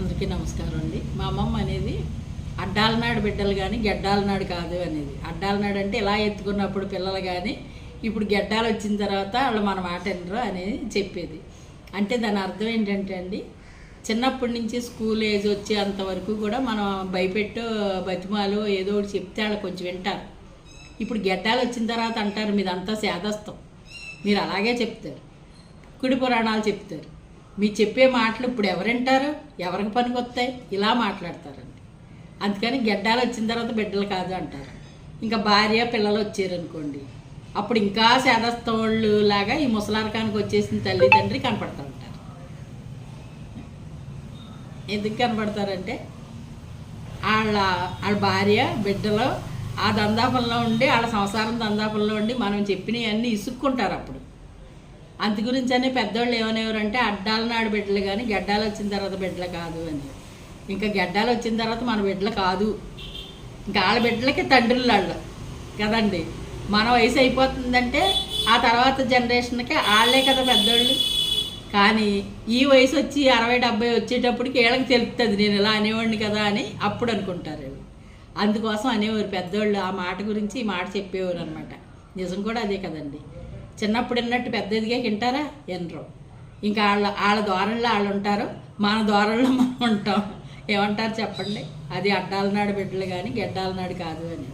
అందరికీ నమస్కారం అండి. మా అమ్మమ్మ అనేది అడ్డాలనాడు బిడ్డలు కానీ గెడ్డాలనాడు కాదు అనేది. అడ్డాలనాడు అంటే ఇలా ఎత్తుకున్నప్పుడు పిల్లలు కానీ ఇప్పుడు గెడ్డాలు వచ్చిన తర్వాత వాళ్ళు మన మాట వినరు అనేది చెప్పేది. అంటే దాని అర్థం ఏంటంటే అండి చిన్నప్పటి నుంచి స్కూల్ ఏజ్ వచ్చే అంతవరకు కూడా మనం భయపెట్టు బతిమాలు ఏదో ఒకటి చెప్తే వాళ్ళు కొంచెం వింటారు. ఇప్పుడు గెడ్డాలు వచ్చిన తర్వాత అంటారు మీదంతా సేదస్తాం. మీరు అలాగే చెప్తారు. కుడి పురాణాలు చెప్తారు. మీరు చెప్పే మాటలు ఇప్పుడు ఎవరింటారు? ఎవరికి పనికి వస్తాయి? ఇలా మాట్లాడతారండి. అందుకని గెడ్డాలు వచ్చిన తర్వాత బిడ్డలు కాదు అంటారు. ఇంకా భార్య పిల్లలు వచ్చారనుకోండి. అప్పుడు ఇంకా సేదస్తోళ్ళు లాగా ఈ ముసలారకానికి వచ్చేసిన తల్లిదండ్రి కనపడతా ఉంటారు. ఎందుకు కనపడతారంటే వాళ్ళ వాళ్ళ భార్య బిడ్డలు ఆ దందాపంలో ఉండి వాళ్ళ సంసారం దందాపంలో ఉండి మనం చెప్పినవన్నీ ఇసుక్కుంటారు అప్పుడు. అందు గురించి అని పెద్దోళ్ళు ఏమనేవారంటే అడ్డాల నాడు బిడ్డలు కానీ గెడ్డాలు వచ్చిన తర్వాత బిడ్డలు కాదు అని. ఇంకా గడ్డాలు వచ్చిన తర్వాత మన బిడ్డలు కాదు. ఇంకా వాళ్ళ బిడ్డలకి తండ్రులు వాళ్ళు కదండి? మన వయసు అయిపోతుందంటే ఆ తర్వాత జనరేషన్కి వాళ్ళే కదా పెద్దోళ్ళు. కానీ ఈ వయసు వచ్చి అరవై డెబ్బై వచ్చేటప్పటికి వీళ్ళకి తెలుస్తుంది నేను ఇలా అనేవాడిని కదా అని అప్పుడు అనుకుంటారు అందుకోసం అనేవారు పెద్దోళ్ళు ఆ మాట గురించి ఈ మాట చెప్పేవారు అనమాట నిజం కూడా అదే కదండి? చిన్నప్పుడు విన్నట్టు పెద్ద ఎదిగా వింటారా వినరు ఇంకా వాళ్ళ వాళ్ళ దూరంలో వాళ్ళు ఉంటారు. మన దూరంలో మనం ఉంటాం. ఏమంటారు చెప్పండి? అది అడ్డాలనాడు బిడ్డలు కానీ గెడ్డాలనాడు కాదు అని.